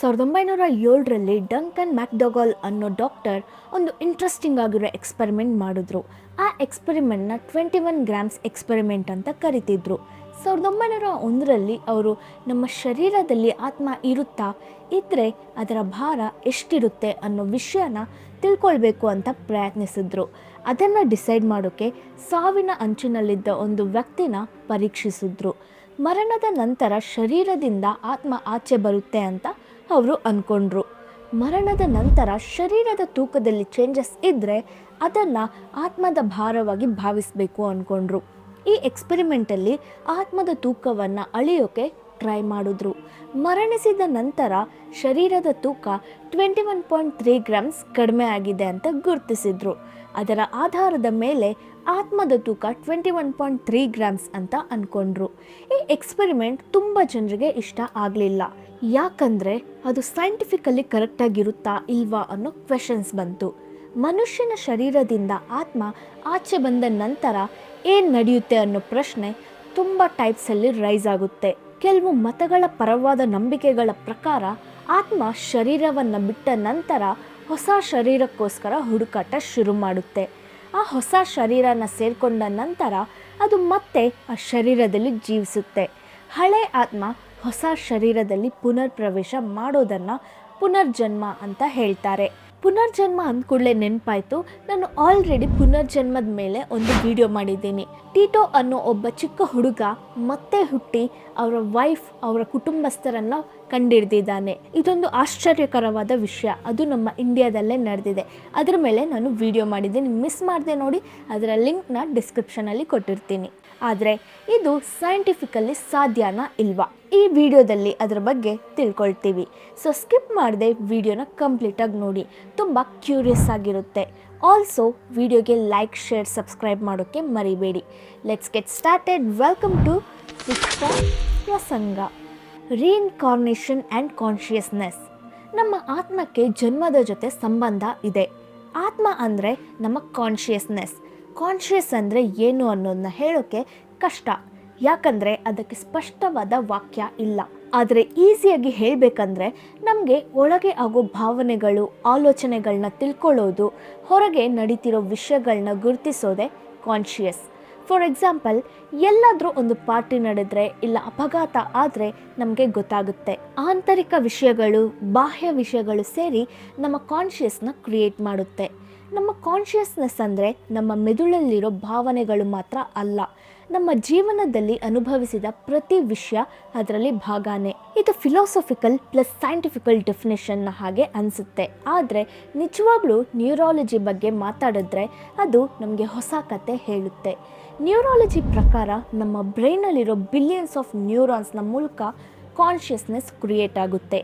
ಸಾವಿರದ ಒಂಬೈನೂರ ಏಳರಲ್ಲಿ ಡಂಕನ್ ಮ್ಯಾಕ್ಡೊಗಾಲ್ ಅನ್ನೋ ಡಾಕ್ಟರ್ ಒಂದು ಇಂಟ್ರೆಸ್ಟಿಂಗ್ ಆಗಿರೋ ಎಕ್ಸ್ಪೆರಿಮೆಂಟ್ ಮಾಡಿದ್ರು. ಆ ಎಕ್ಸ್ಪೆರಿಮೆಂಟ್ನ ಟ್ವೆಂಟಿ ಒನ್ ಗ್ರಾಮ್ಸ್ ಎಕ್ಸ್ಪೆರಿಮೆಂಟ್ ಅಂತ ಕರಿತಿದ್ರು. ಸಾವಿರದ ಒಂಬೈನೂರ ಒಂದರಲ್ಲಿ ಅವರು ನಮ್ಮ ಶರೀರದಲ್ಲಿ ಆತ್ಮ ಇರುತ್ತಾ? ಇದ್ದರೆ ಅದರ ಭಾರ ಎಷ್ಟಿರುತ್ತೆ ಅನ್ನೋ ವಿಷಯನ ತಿಳ್ಕೊಳ್ಬೇಕು ಅಂತ ಪ್ರಯತ್ನಿಸಿದ್ರು. ಅದನ್ನು ಡಿಸೈಡ್ ಮಾಡೋಕ್ಕೆ ಸಾವಿನ ಅಂಚಿನಲ್ಲಿದ್ದ ಒಂದು ವ್ಯಕ್ತಿನ ಪರೀಕ್ಷಿಸಿದ್ರು. ಮರಣದ ನಂತರ ಶರೀರದಿಂದ ಆತ್ಮ ಆಚೆ ಬರುತ್ತೆ ಅಂತ ಅವರು ಅಂದ್ಕೊಂಡ್ರು ಮರಣದ ನಂತರ ಶರೀರದ ತೂಕದಲ್ಲಿ ಚೇಂಜಸ್ ಇದ್ದರೆ ಅದನ್ನು ಆತ್ಮದ ಭಾರವಾಗಿ ಭಾವಿಸಬೇಕು ಅಂದ್ಕೊಂಡ್ರು ಈ ಎಕ್ಸ್ಪೆರಿಮೆಂಟಲ್ಲಿ ಆತ್ಮದ ತೂಕವನ್ನು ಅಳೆಯೋಕೆ ಟ್ರೈ ಮಾಡಿದ್ರು. ಮರಣಿಸಿದ ನಂತರ ಶರೀರದ ತೂಕ twenty one point three grams ಕಡಿಮೆ ಆಗಿದೆ ಅಂತ ಗುರುತಿಸಿದ್ರು. ಅದರ ಆಧಾರದ ಮೇಲೆ ಆತ್ಮದ ತೂಕ twenty one point three grams ಅಂತ ಅಂದ್ಕೊಂಡ್ರು ಈ ಎಕ್ಸ್ಪೆರಿಮೆಂಟ್ ತುಂಬ ಜನರಿಗೆ ಇಷ್ಟ ಆಗಲಿಲ್ಲ. ಯಾಕಂದರೆ ಅದು ಸೈಂಟಿಫಿಕಲಿ ಕರೆಕ್ಟಾಗಿರುತ್ತಾ ಇಲ್ವಾ ಅನ್ನೋ ಕ್ವೆಶನ್ಸ್ ಬಂತು. ಮನುಷ್ಯನ ಶರೀರದಿಂದ ಆತ್ಮ ಆಚೆ ಬಂದ ನಂತರ ಏನು ನಡೆಯುತ್ತೆ ಅನ್ನೋ ಪ್ರಶ್ನೆ ತುಂಬ ಟೈಪ್ಸಲ್ಲಿ ರೈಸ್ ಆಗುತ್ತೆ. ಕೆಲವು ಮತಗಳ ಪರವಾದ ನಂಬಿಕೆಗಳ ಪ್ರಕಾರ ಆತ್ಮ ಶರೀರವನ್ನು ಬಿಟ್ಟ ನಂತರ ಹೊಸ ಶರೀರಕ್ಕೋಸ್ಕರ ಹುಡುಕಾಟ ಶುರು ಮಾಡುತ್ತೆ. ಆ ಹೊಸ ಶರೀರನ ಸೇರಿಕೊಂಡ ನಂತರ ಅದು ಮತ್ತೆ ಆ ಶರೀರದಲ್ಲಿ ಜೀವಿಸುತ್ತೆ. ಹಳೆ ಆತ್ಮ ಹೊಸ ಶರೀರದಲ್ಲಿ ಪುನರ್ ಪ್ರವೇಶ ಮಾಡೋದನ್ನು ಪುನರ್ಜನ್ಮ ಅಂತ ಹೇಳ್ತಾರೆ. ಪುನರ್ಜನ್ಮ ಅಂದ ಕೂಡಲೇ ನೆನಪಾಯಿತು. ನಾನು ಆಲ್ರೆಡಿ ಪುನರ್ಜನ್ಮದ ಮೇಲೆ ಒಂದು ವಿಡಿಯೋ ಮಾಡಿದ್ದೀನಿ. ಟೀಟೋ ಅನ್ನೋ ಒಬ್ಬ ಚಿಕ್ಕ ಹುಡುಗ ಮತ್ತೆ ಹುಟ್ಟಿ ಅವರ ವೈಫ್ ಅವರ ಕುಟುಂಬಸ್ಥರನ್ನು ಕಂಡಿಡ್ದಿದ್ದಾನೆ. ಇದೊಂದು ಆಶ್ಚರ್ಯಕರವಾದ ವಿಷಯ. ಅದು ನಮ್ಮ ಇಂಡಿಯಾದಲ್ಲೇ ನಡೆದಿದೆ. ಅದರ ಮೇಲೆ ನಾನು ವಿಡಿಯೋ ಮಾಡಿದ್ದೀನಿ. ಮಿಸ್ ಮಾಡಿದೆ ನೋಡಿ. ಅದರ ಲಿಂಕ್ನ ಡಿಸ್ಕ್ರಿಪ್ಷನಲ್ಲಿ ಕೊಟ್ಟಿರ್ತೀನಿ. ಆದರೆ ಇದು ಸೈಂಟಿಫಿಕಲ್ಲಿ ಸಾಧ್ಯನಾ ಇಲ್ವಾ? ಈ ವಿಡಿಯೋದಲ್ಲಿ ಅದರ ಬಗ್ಗೆ ತಿಳ್ಕೊಳ್ತೀವಿ. ಸೊ ಸ್ಕಿಪ್ ಮಾಡದೆ ವಿಡಿಯೋನ ಕಂಪ್ಲೀಟಾಗಿ ನೋಡಿ. ತುಂಬ ಕ್ಯೂರಿಯಸ್ ಆಗಿರುತ್ತೆ. ಆಲ್ಸೋ ವಿಡಿಯೋಗೆ ಲೈಕ್ ಶೇರ್ ಸಬ್ಸ್ಕ್ರೈಬ್ ಮಾಡೋಕ್ಕೆ ಮರಿಬೇಡಿ. Let's get started welcome to Prasanga reincarnation and consciousness ನಮ್ಮ ಆತ್ಮಕ್ಕೆ ಜನ್ಮದ ಜೊತೆ ಸಂಬಂಧ ಇದೆ. ಆತ್ಮ ಅಂದರೆ ನಮ್ಮ ಕಾನ್ಷಿಯಸ್ನೆಸ್ ಕಾನ್ಷಿಯಸ್ ಅಂದರೆ ಏನು ಅನ್ನೋದನ್ನ ಹೇಳೋಕ್ಕೆ ಕಷ್ಟ. ಯಾಕಂದರೆ ಅದಕ್ಕೆ ಸ್ಪಷ್ಟವಾದ ವಾಕ್ಯ ಇಲ್ಲ. ಆದರೆ ಈಸಿಯಾಗಿ ಹೇಳಬೇಕಂದ್ರೆ ನಮಗೆ ಒಳಗೆ ಆಗೋ ಭಾವನೆಗಳು ಆಲೋಚನೆಗಳನ್ನ ತಿಳ್ಕೊಳ್ಳೋದು, ಹೊರಗೆ ನಡೀತಿರೋ ವಿಷಯಗಳನ್ನ ಗುರುತಿಸೋದೇ ಕಾನ್ಷಿಯಸ್ ಫಾರ್ ಎಕ್ಸಾಂಪಲ್ ಎಲ್ಲಾದರೂ ಒಂದು ಪಾರ್ಟಿ ನಡೆದರೆ ಇಲ್ಲ ಅಪಘಾತ ಆದರೆ ನಮಗೆ ಗೊತ್ತಾಗುತ್ತೆ. ಆಂತರಿಕ ವಿಷಯಗಳು, ಬಾಹ್ಯ ವಿಷಯಗಳು ಸೇರಿ ನಮ್ಮ ಕಾನ್ಷಿಯಸ್ನ ಕ್ರಿಯೇಟ್ ಮಾಡುತ್ತೆ. ನಮ್ಮ ಕಾನ್ಷಿಯಸ್ನೆಸ್ ಅಂದರೆ ನಮ್ಮ ಮೆದುಳಲ್ಲಿರೋ ಭಾವನೆಗಳು ಮಾತ್ರ ಅಲ್ಲ. ನಮ್ಮ ಜೀವನದಲ್ಲಿ ಅನುಭವಿಸಿದ ಪ್ರತಿ ವಿಷಯ ಅದರಲ್ಲಿ ಭಾಗನೇ. ಇದು ಫಿಲಾಸಫಿಕಲ್ ಪ್ಲಸ್ ಸೈಂಟಿಫಿಕಲ್ ಡೆಫಿನೇಷನ್ನ ಹಾಗೆ ಅನಿಸುತ್ತೆ. ಆದರೆ ನಿಜವಾಗ್ಲೂ ನ್ಯೂರಾಲಜಿ ಬಗ್ಗೆ ಮಾತಾಡಿದ್ರೆ ಅದು ನಮಗೆ ಹೊಸ ಕತೆ ಹೇಳುತ್ತೆ. ನ್ಯೂರಾಲಜಿ ಪ್ರಕಾರ ನಮ್ಮ ಬ್ರೈನಲ್ಲಿರೋ ಬಿಲಿಯನ್ಸ್ ಆಫ್ ನ್ಯೂರಾನ್ಸ್ನ ಮೂಲಕ ಕಾನ್ಷಿಯಸ್ನೆಸ್ ಕ್ರಿಯೇಟ್ ಆಗುತ್ತೆ.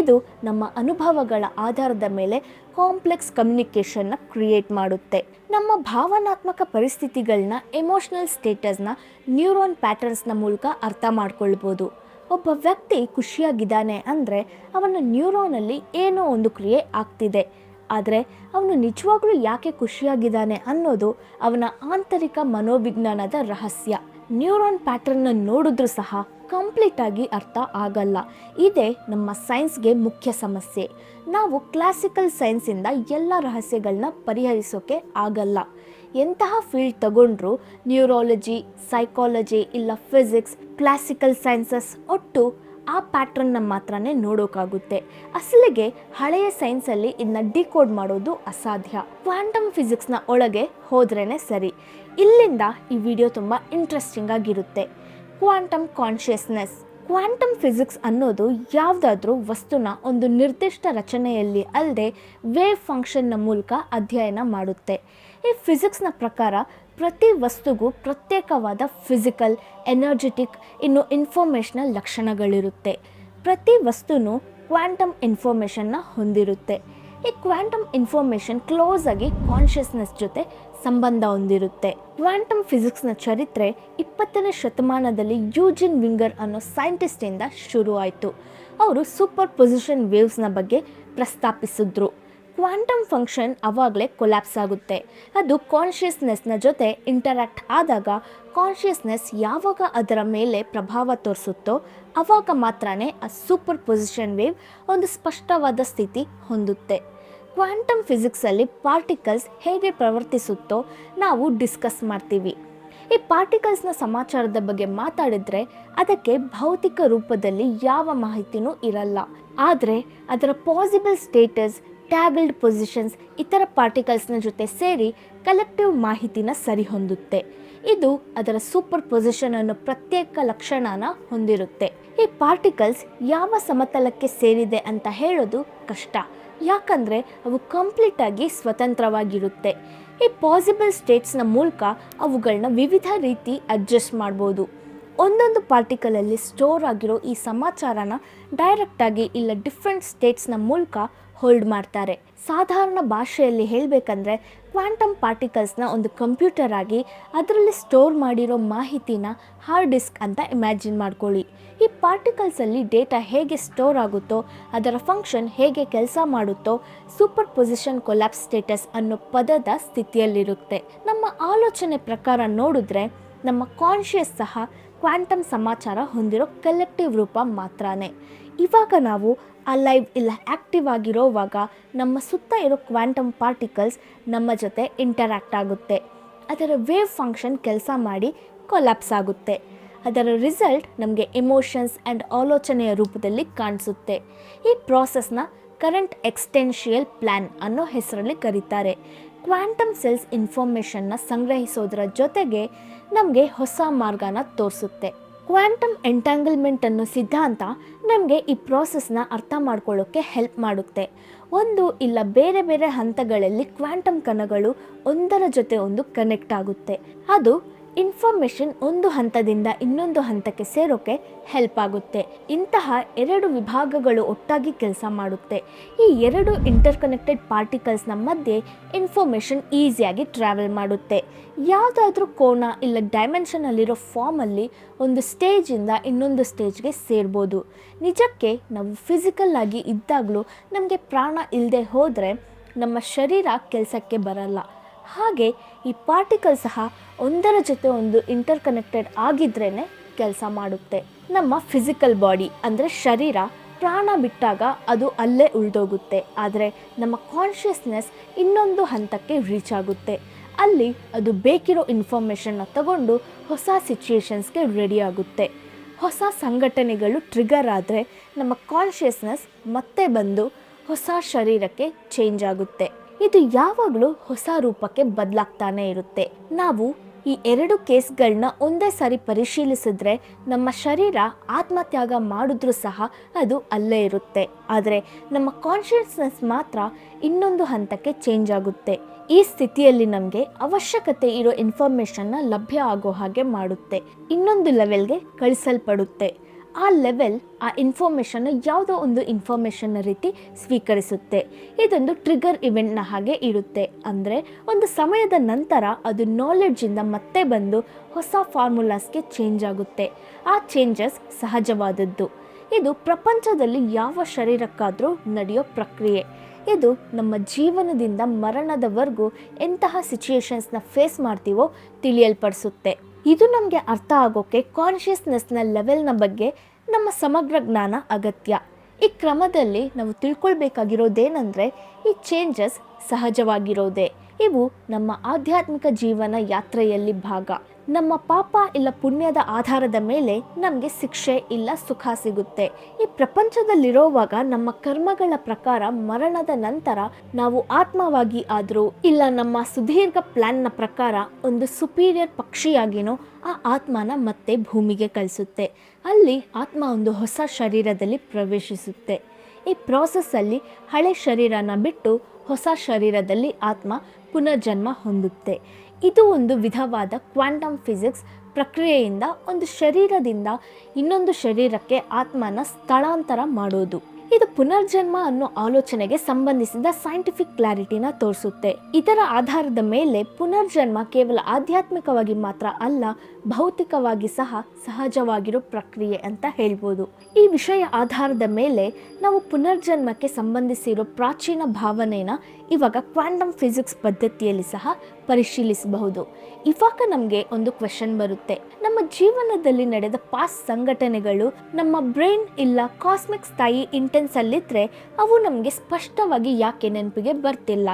ಇದು ನಮ್ಮ ಅನುಭವಗಳ ಆಧಾರದ ಮೇಲೆ ಕಾಂಪ್ಲೆಕ್ಸ್ ಕಮ್ಯುನಿಕೇಷನ್ನ ಕ್ರಿಯೇಟ್ ಮಾಡುತ್ತೆ. ನಮ್ಮ ಭಾವನಾತ್ಮಕ ಪರಿಸ್ಥಿತಿಗಳನ್ನ ಎಮೋಷ್ನಲ್ ಸ್ಟೇಟಸ್ನ ನ್ಯೂರೋನ್ ಪ್ಯಾಟರ್ನ್ಸ್ನ ಮೂಲಕ ಅರ್ಥ ಮಾಡ್ಕೊಳ್ಬೋದು. ಒಬ್ಬ ವ್ಯಕ್ತಿ ಖುಷಿಯಾಗಿದ್ದಾನೆ ಅಂದರೆ ಅವನ ನ್ಯೂರೋನಲ್ಲಿ ಏನೋ ಒಂದು ಕ್ರಿಯೆ ಆಗ್ತಿದೆ. ಆದರೆ ಅವನು ನಿಜವಾಗ್ಲೂ ಯಾಕೆ ಖುಷಿಯಾಗಿದ್ದಾನೆ ಅನ್ನೋದು ಅವನ ಆಂತರಿಕ ಮನೋವಿಜ್ಞಾನದ ರಹಸ್ಯ. ನ್ಯೂರೋನ್ ಪ್ಯಾಟರ್ನ್ನ ನೋಡಿದ್ರೂ ಸಹ ಕಂಪ್ಲೀಟ್ ಆಗಿ ಅರ್ಥ ಆಗಲ್ಲ. ಇದೇ ನಮ್ಮ ಸೈನ್ಸ್ಗೆ ಮುಖ್ಯ ಸಮಸ್ಯೆ. ನಾವು ಕ್ಲಾಸಿಕಲ್ ಸೈನ್ಸಿಂದ ಎಲ್ಲ ರಹಸ್ಯಗಳನ್ನ ಪರಿಹರಿಸೋಕೆ ಆಗಲ್ಲ. ಎಂತಹ ಫೀಲ್ಡ್ ತಗೊಂಡ್ರೂ ನ್ಯೂರಾಲಜಿ, ಸೈಕಾಲಜಿ ಇಲ್ಲ ಫಿಸಿಕ್ಸ್, ಕ್ಲಾಸಿಕಲ್ ಸೈನ್ಸಸ್ ಒಟ್ಟು ಆ ಪ್ಯಾಟ್ರನ್ನ ಮಾತ್ರನೇ ನೋಡೋಕ್ಕಾಗುತ್ತೆ ಅಸಲಿಗೆ ಹಳೆಯ ಸೈನ್ಸಲ್ಲಿ ಇದನ್ನ ಡಿಕೋಡ್ ಮಾಡೋದು ಅಸಾಧ್ಯ. ಕ್ವಾಂಟಮ್ ಫಿಸಿಕ್ಸ್ನ ಒಳಗೆ ಹೋದ್ರೇ ಸರಿ. ಇಲ್ಲಿಂದ ಈ ವಿಡಿಯೋ ತುಂಬ ಇಂಟ್ರೆಸ್ಟಿಂಗ್ ಆಗಿರುತ್ತೆ. Quantum consciousness. ಕ್ವಾಂಟಮ್ ಫಿಸಿಕ್ಸ್ ಅನ್ನೋದು ಯಾವುದಾದ್ರೂ ವಸ್ತುನ ಒಂದು ನಿರ್ದಿಷ್ಟ ರಚನೆಯಲ್ಲಿ ಅಲ್ಲದೆ ವೇವ್ ಫಂಕ್ಷನ್ನ ಮೂಲಕ ಅಧ್ಯಯನ ಮಾಡುತ್ತೆ. ಈ ಫಿಸಿಕ್ಸ್ನ ಪ್ರಕಾರ ಪ್ರತಿ ವಸ್ತುಗೂ ಪ್ರತ್ಯೇಕವಾದ ಫಿಸಿಕಲ್, ಎನರ್ಜೆಟಿಕ್, ಇನ್ನು ಇನ್ಫಾರ್ಮೇಷನಲ್ ಲಕ್ಷಣಗಳಿರುತ್ತೆ. ಪ್ರತಿ ವಸ್ತುನೂ ಕ್ವಾಂಟಮ್ ಇನ್ಫಾರ್ಮೇಷನ್ನ ಹೊಂದಿರುತ್ತೆ. ಈ ಕ್ವಾಂಟಮ್ ಇನ್ಫಾರ್ಮೇಷನ್ ಕ್ಲೋಸ್ ಆಗಿ ಕಾನ್ಷಿಯಸ್ನೆಸ್ ಜೊತೆ ಸಂಬಂಧ ಹೊಂದಿರುತ್ತೆ. ಕ್ವಾಂಟಮ್ ಫಿಸಿಕ್ಸ್ನ ಚರಿತ್ರೆ ಇಪ್ಪತ್ತನೇ ಶತಮಾನದಲ್ಲಿ ಯೂಜಿನ್ ವಿಂಗರ್ ಅನ್ನೋ ಸೈಂಟಿಸ್ಟಿಂದ ಶುರು ಆಯಿತು ಅವರು ಸೂಪರ್ ಪೊಸಿಷನ್ ವೇವ್ಸ್ನ ಬಗ್ಗೆ ಪ್ರಸ್ತಾಪಿಸಿದ್ರು. ಕ್ವಾಂಟಮ್ ಫಂಕ್ಷನ್ ಅವಾಗಲೇ ಕೊಲ್ಯಾಪ್ಸ್ ಆಗುತ್ತೆ. ಅದು ಕಾನ್ಷಿಯಸ್ನೆಸ್ನ ಜೊತೆ ಇಂಟರಾಕ್ಟ್ ಆದಾಗ ಕಾನ್ಷಿಯಸ್ನೆಸ್ ಯಾವಾಗ ಅದರ ಮೇಲೆ ಪ್ರಭಾವ ತೋರಿಸುತ್ತೋ ಆವಾಗ ಮಾತ್ರನೇ ಆ ಸೂಪರ್ ಪೊಸಿಷನ್ ವೇವ್ ಒಂದು ಸ್ಪಷ್ಟವಾದ ಸ್ಥಿತಿ ಹೊಂದುತ್ತೆ. ಕ್ವಾಂಟಮ್ ಫಿಸಿಕ್ಸಲ್ಲಿ ಪಾರ್ಟಿಕಲ್ಸ್ ಹೇಗೆ ಪ್ರವರ್ತಿಸುತ್ತೋ ನಾವು ಡಿಸ್ಕಸ್ ಮಾಡ್ತೀವಿ. ಈ ಪಾರ್ಟಿಕಲ್ಸ್ನ ಸಮಾಚಾರದ ಬಗ್ಗೆ ಮಾತಾಡಿದ್ರೆ ಅದಕ್ಕೆ ಭೌತಿಕ ರೂಪದಲ್ಲಿ ಯಾವ ಮಾಹಿತಿನೂ ಇರಲ್ಲ. ಆದರೆ ಅದರ ಪಾಸಿಬಲ್ ಸ್ಟೇಟಸ್, ಟ್ಯಾಬಲ್ಡ್ ಪೊಸಿಷನ್ಸ್, ಇತರ ಪಾರ್ಟಿಕಲ್ಸ್ನ ಜೊತೆ ಸೇರಿ ಕಲೆಕ್ಟಿವ್ ಮಾಹಿತಿನ ಸರಿಹೊಂದುತ್ತೆ ಇದು ಅದರ ಸೂಪರ್ ಪೊಸಿಷನ್ ಅನ್ನು ಪ್ರತ್ಯೇಕ ಲಕ್ಷಣನ ಹೊಂದಿರುತ್ತೆ. ಈ ಪಾರ್ಟಿಕಲ್ಸ್ ಯಾವ ಸಮತಲಕ್ಕೆ ಸೇರಿದೆ ಅಂತ ಹೇಳೋದು ಕಷ್ಟ. ಯಾಕಂದರೆ ಅವು ಕಂಪ್ಲೀಟಾಗಿ ಸ್ವತಂತ್ರವಾಗಿರುತ್ತೆ. ಈ ಪಾಸಿಬಲ್ ಸ್ಟೇಟ್ಸ್ನ ಮೂಲಕ ಅವುಗಳನ್ನ ವಿವಿಧ ರೀತಿ ಅಡ್ಜಸ್ಟ್ ಮಾಡ್ಬೋದು. ಒಂದೊಂದು ಪಾರ್ಟಿಕಲಲ್ಲಿ ಸ್ಟೋರ್ ಆಗಿರೋ ಈ ಸಮಾಚಾರನ ಡೈರೆಕ್ಟಾಗಿ ಇಲ್ಲ ಡಿಫ್ರೆಂಟ್ ಸ್ಟೇಟ್ಸ್ನ ಮೂಲಕ ಹೋಲ್ಡ್ ಮಾಡ್ತಾರೆ. ಸಾಧಾರಣ ಭಾಷೆಯಲ್ಲಿ ಹೇಳಬೇಕಂದ್ರೆ ಕ್ವಾಂಟಮ್ ಪಾರ್ಟಿಕಲ್ಸ್ನ ಒಂದು ಕಂಪ್ಯೂಟರ್ ಆಗಿ ಅದರಲ್ಲಿ ಸ್ಟೋರ್ ಮಾಡಿರೋ ಮಾಹಿತಿನ ಹಾರ್ಡ್ ಡಿಸ್ಕ್ ಅಂತ ಇಮ್ಯಾಜಿನ್ ಮಾಡ್ಕೊಳ್ಳಿ. ಈ ಪಾರ್ಟಿಕಲ್ಸಲ್ಲಿ ಡೇಟಾ ಹೇಗೆ ಸ್ಟೋರ್ ಆಗುತ್ತೋ, ಅದರ ಫಂಕ್ಷನ್ ಹೇಗೆ ಕೆಲಸ ಮಾಡುತ್ತೋ ಸೂಪರ್ ಪೊಸಿಷನ್ ಕೊಲ್ಯಾಪ್ಸ್ ಸ್ಟೇಟಸ್ ಅನ್ನೋ ಪದದ ಸ್ಥಿತಿಯಲ್ಲಿರುತ್ತೆ. ನಮ್ಮ ಆಲೋಚನೆ ಪ್ರಕಾರ ನೋಡಿದ್ರೆ ನಮ್ಮ ಕಾನ್ಷಿಯಸ್ ಸಹ ಕ್ವಾಂಟಮ್ ಸಮಾಚಾರ ಹೊಂದಿರೋ ಕಲೆಕ್ಟಿವ್ ರೂಪ ಮಾತ್ರನೇ. ಇವಾಗ ನಾವು ಅಲೈವ್ ಇಲ್ಲ ಆ್ಯಕ್ಟಿವ್ ಆಗಿರೋವಾಗ ನಮ್ಮ ಸುತ್ತ ಇರೋ ಕ್ವಾಂಟಮ್ ಪಾರ್ಟಿಕಲ್ಸ್ ನಮ್ಮ ಜೊತೆ ಇಂಟರ್ಯಾಕ್ಟ್ ಆಗುತ್ತೆ. ಅದರ ವೇವ್ ಫಂಕ್ಷನ್ ಕೆಲಸ ಮಾಡಿ ಕೊಲ್ಯಾಪ್ಸ್ ಆಗುತ್ತೆ. ಅದರ ರಿಸಲ್ಟ್ ನಮಗೆ ಎಮೋಷನ್ಸ್ ಆ್ಯಂಡ್ ಆಲೋಚನೆಯ ರೂಪದಲ್ಲಿ ಕಾಣಿಸುತ್ತೆ. ಈ ಪ್ರಾಸೆಸ್ನ ಕರೆಂಟ್ ಎಕ್ಸ್ಟೆನ್ಷಿಯಲ್ ಪ್ಲ್ಯಾನ್ ಅನ್ನೋ ಹೆಸರಲ್ಲಿ ಕರೀತಾರೆ. ಕ್ವಾಂಟಮ್ ಸೆಲ್ಸ್ ಇನ್ಫಾರ್ಮೇಷನ್ನ ಸಂಗ್ರಹಿಸೋದರ ಜೊತೆಗೆ ನಮಗೆ ಹೊಸ ಮಾರ್ಗನ ತೋರಿಸುತ್ತೆ. ಕ್ವಾಂಟಮ್ ಎಂಟ್ಯಾಂಗಲ್ಮೆಂಟ್ ಅನ್ನೋ ಸಿದ್ಧಾಂತ ನಮಗೆ ಈ ಪ್ರಾಸೆಸ್ನ ಅರ್ಥ ಮಾಡ್ಕೊಳ್ಳೋಕ್ಕೆ ಹೆಲ್ಪ್ ಮಾಡುತ್ತೆ. ಒಂದು ಇಲ್ಲ ಬೇರೆ ಬೇರೆ ಹಂತಗಳಲ್ಲಿ ಕ್ವಾಂಟಮ್ ಕಣಗಳು ಒಂದರ ಜೊತೆ ಒಂದು ಕನೆಕ್ಟ್ ಆಗುತ್ತೆ. ಅದು ಇನ್ಫಾರ್ಮೇಷನ್ ಒಂದು ಹಂತದಿಂದ ಇನ್ನೊಂದು ಹಂತಕ್ಕೆ ಸೇರೋಕೆ ಹೆಲ್ಪ್ ಆಗುತ್ತೆ. ಇಂತಹ ಎರಡು ವಿಭಾಗಗಳು ಒಟ್ಟಾಗಿ ಕೆಲಸ ಮಾಡುತ್ತೆ. ಈ ಎರಡು ಇಂಟರ್ಕನೆಕ್ಟೆಡ್ ಪಾರ್ಟಿಕಲ್ಸ್ನ ಮಧ್ಯೆ ಇನ್ಫಾರ್ಮೇಷನ್ ಈಸಿಯಾಗಿ ಟ್ರಾವೆಲ್ ಮಾಡುತ್ತೆ. ಯಾವುದಾದ್ರೂ ಕೋಣ ಇಲ್ಲ ಡೈಮೆನ್ಷನಲ್ಲಿರೋ ಫಾರ್ಮಲ್ಲಿ ಒಂದು ಸ್ಟೇಜಿಂದ ಇನ್ನೊಂದು ಸ್ಟೇಜ್ಗೆ ಸೇರ್ಬೋದು. ನಿಜಕ್ಕೆ ನಾವು ಫಿಸಿಕಲ್ ಆಗಿ ಇದ್ದಾಗಲೂ ನಮಗೆ ಪ್ರಾಣ ಇಲ್ಲದೆ ಹೋದರೆ ನಮ್ಮ ಶರೀರ ಕೆಲಸಕ್ಕೆ ಬರಲ್ಲ. ಹಾಗೆ ಈ ಪಾರ್ಟಿಕಲ್ ಸಹ ಒಂದರ ಜೊತೆ ಒಂದು ಇಂಟರ್ಕನೆಕ್ಟೆಡ್ ಆಗಿದ್ರೇ ಕೆಲಸ ಮಾಡುತ್ತೆ. ನಮ್ಮ ಫಿಸಿಕಲ್ ಬಾಡಿ ಅಂದರೆ ಶರೀರ, ಪ್ರಾಣ ಬಿಟ್ಟಾಗ ಅದು ಅಲ್ಲೇ ಉಳಿದೋಗುತ್ತೆ. ಆದರೆ ನಮ್ಮ ಕಾನ್ಷಿಯಸ್ನೆಸ್ ಇನ್ನೊಂದು ಹಂತಕ್ಕೆ ರೀಚ್ ಆಗುತ್ತೆ. ಅಲ್ಲಿ ಅದು ಬೇಕಿರೋ ಇನ್ಫಾರ್ಮೇಷನ್ನ ತಗೊಂಡು ಹೊಸ ಸಿಚುಯೇಷನ್ಸ್ಗೆ ರೆಡಿ ಆಗುತ್ತೆ. ಹೊಸ ಸಂಘಟನೆಗಳು ಟ್ರಿಗರ್ ಆದರೆ ನಮ್ಮ ಕಾನ್ಷಿಯಸ್ನೆಸ್ ಮತ್ತೆ ಬಂದು ಹೊಸ ಶರೀರಕ್ಕೆ ಚೇಂಜ್ ಆಗುತ್ತೆ. ಇದು ಯಾವಾಗಲೂ ಹೊಸ ರೂಪಕ್ಕೆ ಬದಲಾಗ್ತಾನೆ ಇರುತ್ತೆ. ನಾವು ಈ ಎರಡು ಕೇಸ್ಗಳನ್ನ ಒಂದೇ ಸಾರಿ ಪರಿಶೀಲಿಸಿದ್ರೆ ನಮ್ಮ ಶರೀರ ಆತ್ಮತ್ಯಾಗ ಮಾಡಿದ್ರೂ ಸಹ ಅದು ಅಲ್ಲೇ ಇರುತ್ತೆ. ಆದರೆ ನಮ್ಮ ಕಾನ್ಷಿಯಸ್ನೆಸ್ ಮಾತ್ರ ಇನ್ನೊಂದು ಹಂತಕ್ಕೆ ಚೇಂಜ್ ಆಗುತ್ತೆ. ಈ ಸ್ಥಿತಿಯಲ್ಲಿ ನಮಗೆ ಅವಶ್ಯಕತೆ ಇರೋ ಇನ್ಫಾರ್ಮೇಶನ್ನ ಲಭ್ಯ ಆಗೋ ಹಾಗೆ ಮಾಡುತ್ತೆ. ಇನ್ನೊಂದು ಲೆವೆಲ್ಗೆ ಕಳಿಸಲ್ಪಡುತ್ತೆ. ಆ ಲೆವೆಲ್ ಆ ಇನ್ಫಾರ್ಮೇಷನ್ ಯಾವುದೋ ಒಂದು ಇನ್ಫಾರ್ಮೇಷನ್ನ ರೀತಿ ಸ್ವೀಕರಿಸುತ್ತೆ. ಇದೊಂದು ಟ್ರಿಗರ್ ಇವೆಂಟ್ನ ಹಾಗೆ ಇರುತ್ತೆ. ಅಂದರೆ ಒಂದು ಸಮಯದ ನಂತರ ಅದು ನಾಲೆಡ್ಜಿಂದ ಮತ್ತೆ ಬಂದು ಹೊಸ ಫಾರ್ಮುಲಾಸ್ಗೆ ಚೇಂಜ್ ಆಗುತ್ತೆ. ಆ ಚೇಂಜಸ್ ಸಹಜವಾದದ್ದು. ಇದು ಪ್ರಪಂಚದಲ್ಲಿ ಯಾವ ಶರೀರಕ್ಕಾದರೂ ನಡೆಯೋ ಪ್ರಕ್ರಿಯೆ. ಇದು ನಮ್ಮ ಜೀವನದಿಂದ ಮರಣದವರೆಗೂ ಎಂತಹ ಸಿಚುಯೇಷನ್ಸ್ನ ಫೇಸ್ ಮಾಡ್ತೀವೋ ತಿಳಿಯಲ್ಪಡಿಸುತ್ತೆ. ಇದು ನಮಗೆ ಅರ್ಥ ಆಗೋಕ್ಕೆ ಕಾನ್ಷಿಯಸ್ನೆಸ್ನ ಲೆವೆಲ್ನ ಬಗ್ಗೆ ನಮ್ಮ ಸಮಗ್ರ ಜ್ಞಾನ ಅಗತ್ಯ. ಈ ಕ್ರಮದಲ್ಲಿ ನಾವು ತಿಳ್ಕೊಳ್ಬೇಕಾಗಿರೋದೇನೆಂದರೆ ಈ ಚೇಂಜಸ್ ಸಹಜವಾಗಿರೋದೇ. ಇವು ನಮ್ಮ ಆಧ್ಯಾತ್ಮಿಕ ಜೀವನ ಯಾತ್ರೆಯಲ್ಲಿ ಭಾಗ. ನಮ್ಮ ಪಾಪ ಇಲ್ಲ ಪುಣ್ಯದ ಆಧಾರದ ಮೇಲೆ ನಮಗೆ ಶಿಕ್ಷೆ ಇಲ್ಲ ಸುಖ ಸಿಗುತ್ತೆ. ಈ ಪ್ರಪಂಚದಲ್ಲಿರೋವಾಗ ನಮ್ಮ ಕರ್ಮಗಳ ಪ್ರಕಾರ ಮರಣದ ನಂತರ ನಾವು ಆತ್ಮವಾಗಿ ಆದರೂ ಇಲ್ಲ ನಮ್ಮ ಸುದೀರ್ಘ ಪ್ಲಾನ್ನ ಪ್ರಕಾರ ಒಂದು ಸುಪೀರಿಯರ್ ಪಕ್ಷಿಯಾಗಿನೋ ಆ ಆತ್ಮನ ಮತ್ತೆ ಭೂಮಿಗೆ ಕಳಿಸುತ್ತೆ. ಅಲ್ಲಿ ಆತ್ಮ ಒಂದು ಹೊಸ ಶರೀರದಲ್ಲಿ ಪ್ರವೇಶಿಸುತ್ತೆ. ಈ ಪ್ರಾಸೆಸ್ಸಲ್ಲಿ ಹಳೆ ಶರೀರನ ಬಿಟ್ಟು ಹೊಸ ಶರೀರದಲ್ಲಿ ಆತ್ಮ ಪುನರ್ಜನ್ಮ ಹೊಂದುತ್ತೆ. ಇದು ಒಂದು ವಿಧವಾದ ಕ್ವಾಂಟಮ್ ಫಿಸಿಕ್ಸ್ ಪ್ರಕ್ರಿಯೆಯಿಂದ ಒಂದು ಶರೀರದಿಂದ ಇನ್ನೊಂದು ಶರೀರಕ್ಕೆ ಆತ್ಮನ ಸ್ಥಳಾಂತರ ಮಾಡೋದು. ಇದು ಪುನರ್ಜನ್ಮ ಅನ್ನೋ ಆಲೋಚನೆಗೆ ಸಂಬಂಧಿಸಿದ ಸೈಂಟಿಫಿಕ್ ಕ್ಲಾರಿಟಿನ ತೋರಿಸುತ್ತೆ. ಇದರ ಆಧಾರದ ಮೇಲೆ ಪುನರ್ಜನ್ಮ ಕೇವಲ ಆಧ್ಯಾತ್ಮಿಕವಾಗಿ ಮಾತ್ರ ಅಲ್ಲ, ಭೌತಿಕವಾಗಿ ಸಹ ಸಹಜವಾಗಿರೋ ಪ್ರಕ್ರಿಯೆ ಅಂತ ಹೇಳ್ಬೋದು. ಈ ವಿಷಯ ಆಧಾರದ ಮೇಲೆ ನಾವು ಪುನರ್ಜನ್ಮಕ್ಕೆ ಸಂಬಂಧಿಸಿರೋ ಪ್ರಾಚೀನ ಭಾವನೆನ ಇವಾಗ ಕ್ವಾಂಟಮ್ ಫಿಸಿಕ್ಸ್ ಪದ್ಧತಿಯಲ್ಲಿ ಸಹ ಪರಿಶೀಲಿಸಬಹುದು. ಇವಾಗ ನಮಗೆ ಒಂದು ಕ್ವೆಶನ್ ಬರುತ್ತೆ. ನಮ್ಮ ಜೀವನದಲ್ಲಿ ನಡೆದ ಪಾಸ್ಟ್ ಸಂಘಟನೆಗಳು ನಮ್ಮ ಬ್ರೈನ್ ಇಲ್ಲ ಕಾಸ್ಮಿಕ್ ಸ್ಥಾಯಿ ಇಂಟೆನ್ಸ್ ಅಲ್ಲಿದ್ರೆ ಅವು ನಮಗೆ ಸ್ಪಷ್ಟವಾಗಿ ಯಾಕೆ ನೆನಪಿಗೆ ಬರ್ತಿಲ್ಲ.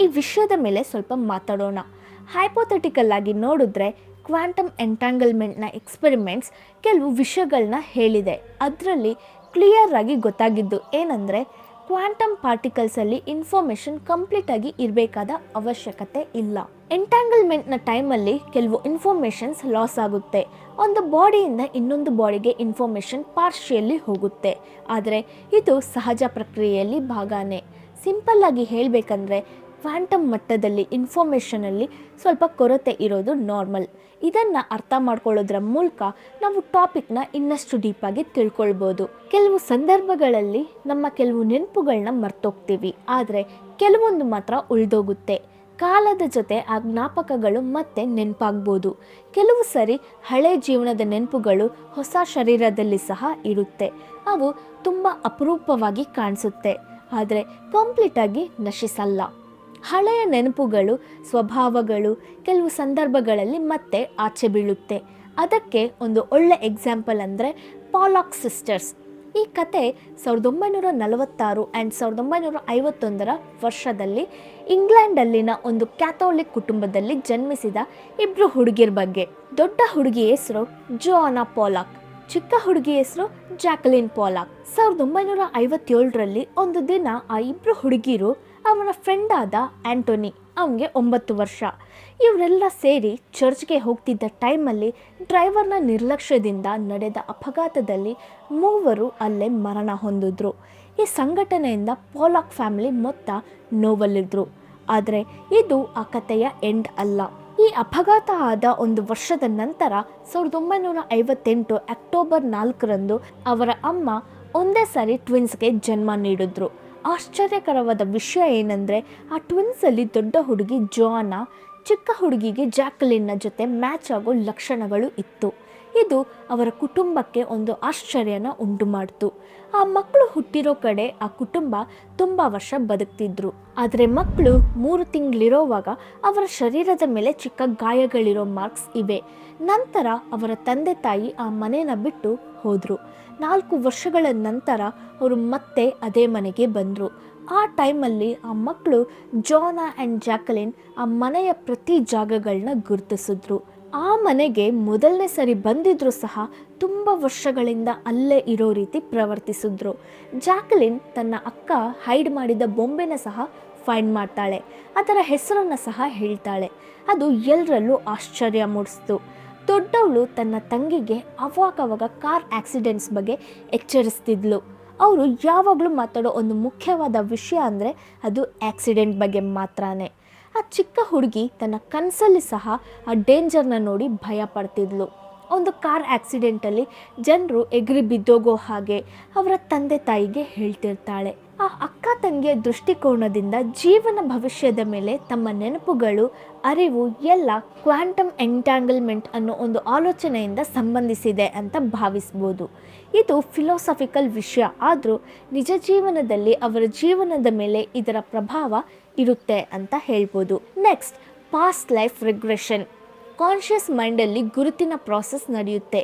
ಈ ವಿಷಯದ ಮೇಲೆ ಸ್ವಲ್ಪ ಮಾತಾಡೋಣ. ಹೈಪೋಥೆಟಿಕಲ್ ಆಗಿ ನೋಡಿದ್ರೆ ಕ್ವಾಂಟಮ್ ಎಂಟ್ಯಾಂಗಲ್ಮೆಂಟ್ನ ಎಕ್ಸ್ಪೆರಿಮೆಂಟ್ಸ್ ಕೆಲವು ವಿಷಯಗಳನ್ನ ಹೇಳಿದೆ. ಅದರಲ್ಲಿ ಕ್ಲಿಯರ್ ಆಗಿ ಗೊತ್ತಾಗಿದ್ದು ಏನಂದರೆ ಕ್ವಾಂಟಮ್ ಪಾರ್ಟಿಕಲ್ಸಲ್ಲಿ ಇನ್ಫಾರ್ಮೇಷನ್ ಕಂಪ್ಲೀಟಾಗಿ ಇರಬೇಕಾದ ಅವಶ್ಯಕತೆ ಇಲ್ಲ. ಎಂಟ್ಯಾಂಗಲ್ಮೆಂಟ್ನ ಟೈಮಲ್ಲಿ ಕೆಲವು ಇನ್ಫಾರ್ಮೇಷನ್ಸ್ ಲಾಸ್ ಆಗುತ್ತೆ. ಒಂದು ಬಾಡಿಯಿಂದ ಇನ್ನೊಂದು ಬಾಡಿಗೆ ಇನ್ಫಾರ್ಮೇಷನ್ ಪಾರ್ಶಿಯಲ್ಲಿ ಹೋಗುತ್ತೆ. ಆದರೆ ಇದು ಸಹಜ ಪ್ರಕ್ರಿಯೆಯಲ್ಲಿ ಭಾಗನೇ. ಸಿಂಪಲ್ ಆಗಿ ಹೇಳಬೇಕಂದ್ರೆ ಕ್ವಾಂಟಮ್ ಮಟ್ಟದಲ್ಲಿ ಇನ್ಫಾರ್ಮೇಷನಲ್ಲಿ ಸ್ವಲ್ಪ ಕೊರತೆ ಇರೋದು ನಾರ್ಮಲ್. ಇದನ್ನು ಅರ್ಥ ಮಾಡ್ಕೊಳ್ಳೋದ್ರ ಮೂಲಕ ನಾವು ಟಾಪಿಕ್ನ ಇನ್ನಷ್ಟು ಡೀಪಾಗಿ ತಿಳ್ಕೊಳ್ಬೋದು. ಕೆಲವು ಸಂದರ್ಭಗಳಲ್ಲಿ ನಮ್ಮ ಕೆಲವು ನೆನಪುಗಳನ್ನ ಮರ್ತೋಗ್ತೀವಿ. ಆದರೆ ಕೆಲವೊಂದು ಮಾತ್ರ ಉಳಿದೋಗುತ್ತೆ. ಕಾಲದ ಜೊತೆ ಆ ಜ್ಞಾಪಕಗಳು ಮತ್ತೆ ನೆನಪಾಗ್ಬೋದು. ಕೆಲವು ಸರಿ ಹಳೆ ಜೀವನದ ನೆನಪುಗಳು ಹೊಸ ಶರೀರದಲ್ಲಿ ಸಹ ಇರುತ್ತೆ. ಅವು ತುಂಬ ಅಪರೂಪವಾಗಿ ಕಾಣಿಸುತ್ತೆ. ಆದರೆ ಕಂಪ್ಲೀಟಾಗಿ ನಶಿಸಲ್ಲ. ಹಳೆಯ ನೆನಪುಗಳು, ಸ್ವಭಾವಗಳು ಕೆಲವು ಸಂದರ್ಭಗಳಲ್ಲಿ ಮತ್ತೆ ಆಚೆ ಬೀಳುತ್ತೆ. ಅದಕ್ಕೆ ಒಂದು ಒಳ್ಳೆ ಎಕ್ಸಾಂಪಲ್ ಅಂದರೆ ಪಾಲಾಕ್ ಸಿಸ್ಟರ್ಸ್. ಈ ಕತೆ ಸಾವಿರದ ಒಂಬೈನೂರ ನಲವತ್ತಾರು ಆ್ಯಂಡ್ ಸಾವಿರದ ಒಂಬೈನೂರ ಐವತ್ತೊಂದರ ವರ್ಷದಲ್ಲಿ ಇಂಗ್ಲೆಂಡಲ್ಲಿನ ಒಂದು ಕ್ಯಾಥೋಲಿಕ್ ಕುಟುಂಬದಲ್ಲಿ ಜನ್ಮಿಸಿದ ಇಬ್ಬರು ಹುಡುಗಿರ ಬಗ್ಗೆ. ದೊಡ್ಡ ಹುಡುಗಿ ಹೆಸರು ಜೋನಾ ಪೋಲಾಕ್, ಚಿಕ್ಕ ಹುಡುಗಿ ಹೆಸರು ಜಾಕ್ಲಿನ್ ಪೋಲಾಕ್. ಸಾವಿರದ ಒಂಬೈನೂರ ಐವತ್ತೇಳರಲ್ಲಿ ಒಂದು ದಿನ ಆ ಇಬ್ಬರು ಹುಡುಗಿರು ಅವನ ಫ್ರೆಂಡ್ ಆದ ಆ್ಯಂಟೋನಿ ಅವನಿಗೆ ಒಂಬತ್ತು ವರ್ಷ. ಇವರೆಲ್ಲ ಸೇರಿ ಚರ್ಚ್ಗೆ ಹೋಗ್ತಿದ್ದ ಟೈಮಲ್ಲಿ ಡ್ರೈವರ್ನ ನಿರ್ಲಕ್ಷ್ಯದಿಂದ ನಡೆದ ಅಪಘಾತದಲ್ಲಿ ಮೂವರು ಅಲ್ಲೇ ಮರಣ ಹೊಂದಿದ್ರು. ಈ ಸಂಘಟನೆಯಿಂದ ಪೋಲಾಕ್ ಫ್ಯಾಮಿಲಿ ಮೊತ್ತ ನೋವಲ್ಲಿದ್ರು. ಆದರೆ ಇದು ಆ ಕಥೆಯ ಎಂಡ್ ಅಲ್ಲ. ಈ ಅಪಘಾತ ಆದ ಒಂದು ವರ್ಷದ ನಂತರ ಸಾವಿರದ ಒಂಬೈನೂರ ಐವತ್ತೆಂಟು ಅಕ್ಟೋಬರ್ ನಾಲ್ಕರಂದು ಅವರ ಅಮ್ಮ ಒಂದೇ ಸಾರಿ ಟ್ವಿನ್ಸ್ಗೆ ಜನ್ಮ ನೀಡಿದ್ರು. ಆಶ್ಚರ್ಯಕರವಾದ ವಿಷಯ ಏನಂದರೆ ಆ ಟ್ವಿನ್ಸಲ್ಲಿ ದೊಡ್ಡ ಹುಡುಗಿ ಜೋನ ಚಿಕ್ಕ ಹುಡುಗಿಗೆ ಜಾಕ್ಲಿನ್ನ ಜೊತೆ ಮ್ಯಾಚ್ ಆಗೋ ಲಕ್ಷಣಗಳು ಇತ್ತು. ಇದು ಅವರ ಕುಟುಂಬಕ್ಕೆ ಒಂದು ಆಶ್ಚರ್ಯನ ಉಂಟು ಮಾಡ್ತು. ಆ ಮಕ್ಕಳು ಹುಟ್ಟಿರೋ ಕಡೆ ಆ ಕುಟುಂಬ ತುಂಬ ವರ್ಷ ಬದುಕ್ತಿದ್ರು. ಆದರೆ ಮಕ್ಕಳು ಮೂರು ತಿಂಗಳಿರೋವಾಗ ಅವರ ಶರೀರದ ಮೇಲೆ ಚಿಕ್ಕ ಗಾಯಗಳಿರೋ ಮಾರ್ಕ್ಸ್ ಇವೆ. ನಂತರ ಅವರ ತಂದೆ ತಾಯಿ ಆ ಮನೆನ ಬಿಟ್ಟು ಹೋದರು. ನಾಲ್ಕು ವರ್ಷಗಳ ನಂತರ ಅವರು ಮತ್ತೆ ಅದೇ ಮನೆಗೆ ಬಂದರು. ಆ ಟೈಮಲ್ಲಿ ಆ ಮಕ್ಕಳು ಜೋನಾ ಆ್ಯಂಡ್ ಜಾಕಲಿನ್ ಆ ಮನೆಯ ಪ್ರತಿ ಜಾಗಗಳನ್ನ ಗುರುತಿಸಿದ್ರು. ಆ ಮನೆಗೆ ಮೊದಲನೇ ಸರಿ ಬಂದಿದ್ದರೂ ಸಹ ತುಂಬ ವರ್ಷಗಳಿಂದ ಅಲ್ಲೇ ಇರೋ ರೀತಿ ಪ್ರವರ್ತಿಸಿದ್ರು. ಜಾಕಲಿನ್ ತನ್ನ ಅಕ್ಕ ಹೈಡ್ ಮಾಡಿದ ಬೊಂಬೆನ ಸಹ ಫೈಂಡ್ ಮಾಡ್ತಾಳೆ. ಅದರ ಹೆಸರನ್ನು ಸಹ ಹೇಳ್ತಾಳೆ. ಅದು ಎಲ್ಲರಲ್ಲೂ ಆಶ್ಚರ್ಯ ಮೂಡಿಸ್ತು. ದೊಡ್ಡವಳು ತನ್ನ ತಂಗಿಗೆ ಅವಾಗವಾಗ ಕಾರ್ ಆಕ್ಸಿಡೆಂಟ್ಸ್ ಬಗ್ಗೆ ಎಚ್ಚರಿಸ್ತಿದ್ಲು. ಅವರು ಯಾವಾಗಲೂ ಮಾತಾಡೋ ಒಂದು ಮುಖ್ಯವಾದ ವಿಷಯ ಅಂದರೆ ಅದು ಆಕ್ಸಿಡೆಂಟ್ ಬಗ್ಗೆ ಮಾತ್ರನೇ. ಆ ಚಿಕ್ಕ ಹುಡುಗಿ ತನ್ನ ಕನಸಲ್ಲಿ ಸಹ ಆ ಡೇಂಜರ್ನ ನೋಡಿ ಭಯ ಪಡ್ತಿದ್ಲು. ಒಂದು ಕಾರ್ ಆಕ್ಸಿಡೆಂಟಲ್ಲಿ ಜನರು ಎಗರಿ ಬಿದ್ದೋಗೋ ಹಾಗೆ ಅವರ ತಂದೆ ತಾಯಿಗೆ ಹೇಳ್ತಿರ್ತಾಳೆ. ಆ ಅಕ್ಕ ತಂಗಿಯ ದೃಷ್ಟಿಕೋನದಿಂದ ಜೀವನ ಭವಿಷ್ಯದ ಮೇಲೆ ತಮ್ಮ ನೆನಪುಗಳು, ಅರಿವು ಎಲ್ಲ ಕ್ವಾಂಟಮ್ ಎಂಟ್ಯಾಂಗಲ್ಮೆಂಟ್ ಅನ್ನೋ ಒಂದು ಆಲೋಚನೆಯಿಂದ ಸಂಬಂಧಿಸಿದೆ ಅಂತ ಭಾವಿಸ್ಬೋದು. ಇದು ಫಿಲಾಸಫಿಕಲ್ ವಿಷಯ, ಆದರೂ ನಿಜ ಜೀವನದಲ್ಲಿ ಅವರ ಜೀವನದ ಮೇಲೆ ಇದರ ಪ್ರಭಾವ ಇರುತ್ತೆ ಅಂತ ಹೇಳ್ಬೋದು. Next past life regression conscious ಮೈಂಡಲ್ಲಿ ಗುರುತಿನ ಪ್ರಾಸೆಸ್ ನಡೆಯುತ್ತೆ.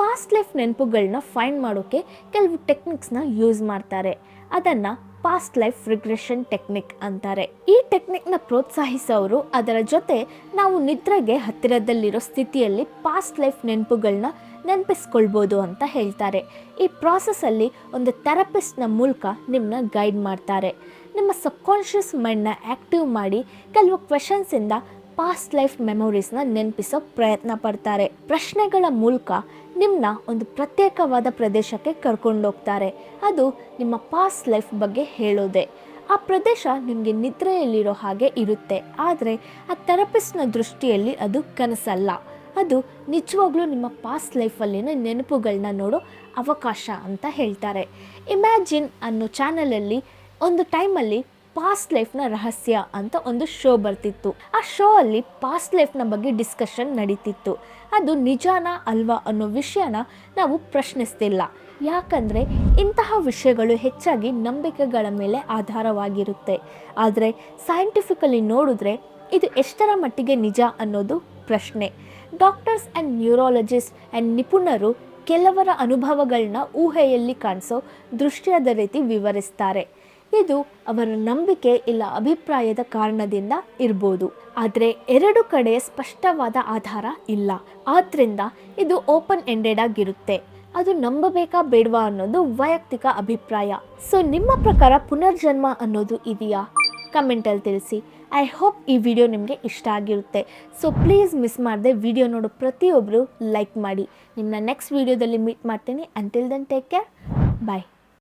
ಪಾಸ್ಟ್ ಲೈಫ್ ನೆನಪುಗಳನ್ನ ಫೈಂಡ್ ಮಾಡೋಕ್ಕೆ ಕೆಲವು ಟೆಕ್ನಿಕ್ಸ್ನ ಯೂಸ್ ಮಾಡ್ತಾರೆ. ಅದನ್ನು ಪಾಸ್ಟ್ ಲೈಫ್ ರಿಗ್ರೆಷನ್ ಟೆಕ್ನಿಕ್ ಅಂತಾರೆ. ಈ ಟೆಕ್ನಿಕ್ನ ಪ್ರೋತ್ಸಾಹಿಸೋರು ಅದರ ಜೊತೆ ನಾವು ನಿದ್ರೆಗೆ ಹತ್ತಿರದಲ್ಲಿರೋ ಸ್ಥಿತಿಯಲ್ಲಿ ಪಾಸ್ಟ್ ಲೈಫ್ ನೆನಪುಗಳನ್ನ ನೆನಪಿಸ್ಕೊಳ್ಬೋದು ಅಂತ ಹೇಳ್ತಾರೆ. ಈ ಪ್ರಾಸೆಸ್ಸಲ್ಲಿ ಒಂದು ಥೆರಪಿಸ್ಟ್ನ ಮೂಲಕ ನಿಮ್ಮನ್ನ ಗೈಡ್ ಮಾಡ್ತಾರೆ. ನಿಮ್ಮ ಸಬ್ಕಾನ್ಷಿಯಸ್ ಮೈಂಡ್ನ ಆ್ಯಕ್ಟಿವ್ ಮಾಡಿ ಕೆಲವು ಕ್ವೆಶನ್ಸಿಂದ ಪಾಸ್ಟ್ ಲೈಫ್ ಮೆಮೊರೀಸ್ನ ನೆನಪಿಸೋ ಪ್ರಯತ್ನ ಪಡ್ತಾರೆ. ಪ್ರಶ್ನೆಗಳ ಮೂಲಕ ನಿಮ್ಮನ್ನ ಒಂದು ಪ್ರತ್ಯೇಕವಾದ ಪ್ರದೇಶಕ್ಕೆ ಕರ್ಕೊಂಡೋಗ್ತಾರೆ ಅದು ನಿಮ್ಮ ಪಾಸ್ಟ್ ಲೈಫ್ ಬಗ್ಗೆ ಹೇಳೋದೆ. ಆ ಪ್ರದೇಶ ನಿಮಗೆ ನಿದ್ರೆಯಲ್ಲಿರೋ ಹಾಗೆ ಇರುತ್ತೆ. ಆದರೆ ಆ ಥೆರಪಿಸ್ಟ್ನ ದೃಷ್ಟಿಯಲ್ಲಿ ಅದು ಕನಸಲ್ಲ. ಅದು ನಿಜವಾಗ್ಲೂ ನಿಮ್ಮ ಪಾಸ್ಟ್ ಲೈಫಲ್ಲಿನ ನೆನಪುಗಳನ್ನ ನೋಡೋ ಅವಕಾಶ ಅಂತ ಹೇಳ್ತಾರೆ. ಇಮ್ಯಾಜಿನ್ ಅನ್ನೋ ಚಾನಲಲ್ಲಿ ಒಂದು ಟೈಮಲ್ಲಿ ಪಾಸ್ಟ್ ಲೈಫ್ನ ರಹಸ್ಯ ಅಂತ ಒಂದು ಶೋ ಬರ್ತಿತ್ತು. ಆ ಶೋ ಅಲ್ಲಿ ಪಾಸ್ಟ್ ಲೈಫ್ನ ಬಗ್ಗೆ ಡಿಸ್ಕಷನ್ ನಡೀತಿತ್ತು. ಅದು ನಿಜಾನ ಅಲ್ವಾ ಅನ್ನೋ ವಿಷಯನ ನಾವು ಪ್ರಶ್ನಿಸ್ತಿಲ್ಲ. ಯಾಕಂದರೆ ಇಂತಹ ವಿಷಯಗಳು ಹೆಚ್ಚಾಗಿ ನಂಬಿಕೆಗಳ ಮೇಲೆ ಆಧಾರವಾಗಿರುತ್ತೆ. ಆದರೆ ಸೈಂಟಿಫಿಕಲಿ ನೋಡಿದ್ರೆ ಇದು ಎಷ್ಟರ ಮಟ್ಟಿಗೆ ನಿಜ ಅನ್ನೋದು ಪ್ರಶ್ನೆ. ಡಾಕ್ಟರ್ಸ್ ಆ್ಯಂಡ್ ನ್ಯೂರಾಲಜಿಸ್ಟ್ ಆ್ಯಂಡ್ ನಿಪುಣರು ಕೆಲವರ ಅನುಭವಗಳನ್ನ ಊಹೆಯಲ್ಲಿ ಕಾಣಿಸೋ ದೃಶ್ಯದ ರೀತಿ ವಿವರಿಸ್ತಾರೆ. ಇದು ಅವರ ನಂಬಿಕೆ ಇಲ್ಲ ಅಭಿಪ್ರಾಯದ ಕಾರಣದಿಂದ ಇರ್ಬೋದು. ಆದರೆ ಎರಡು ಕಡೆ ಸ್ಪಷ್ಟವಾದ ಆಧಾರ ಇಲ್ಲ. ಆದ್ದರಿಂದ ಇದು ಓಪನ್ ಎಂಡೆಡ್ ಆಗಿರುತ್ತೆ. ಅದು ನಂಬಬೇಕಾ ಬೇಡವಾ ಅನ್ನೋದು ವೈಯಕ್ತಿಕ ಅಭಿಪ್ರಾಯ. ಸೊ ನಿಮ್ಮ ಪ್ರಕಾರ ಪುನರ್ಜನ್ಮ ಅನ್ನೋದು ಇದೆಯಾ? ಕಮೆಂಟಲ್ಲಿ ತಿಳಿಸಿ. ಐ ಹೋಪ್ ಈ ವಿಡಿಯೋ ನಿಮಗೆ ಇಷ್ಟ ಆಗಿರುತ್ತೆ. ಸೊ ಪ್ಲೀಸ್ ಮಿಸ್ ಮಾಡದೆ ವಿಡಿಯೋ ನೋಡು ಪ್ರತಿಯೊಬ್ಬರು ಲೈಕ್ ಮಾಡಿ. ನಿಮ್ಮನ್ನ ನೆಕ್ಸ್ಟ್ ವಿಡಿಯೋದಲ್ಲಿ ಮೀಟ್ ಮಾಡ್ತೀನಿ. Until then take care bye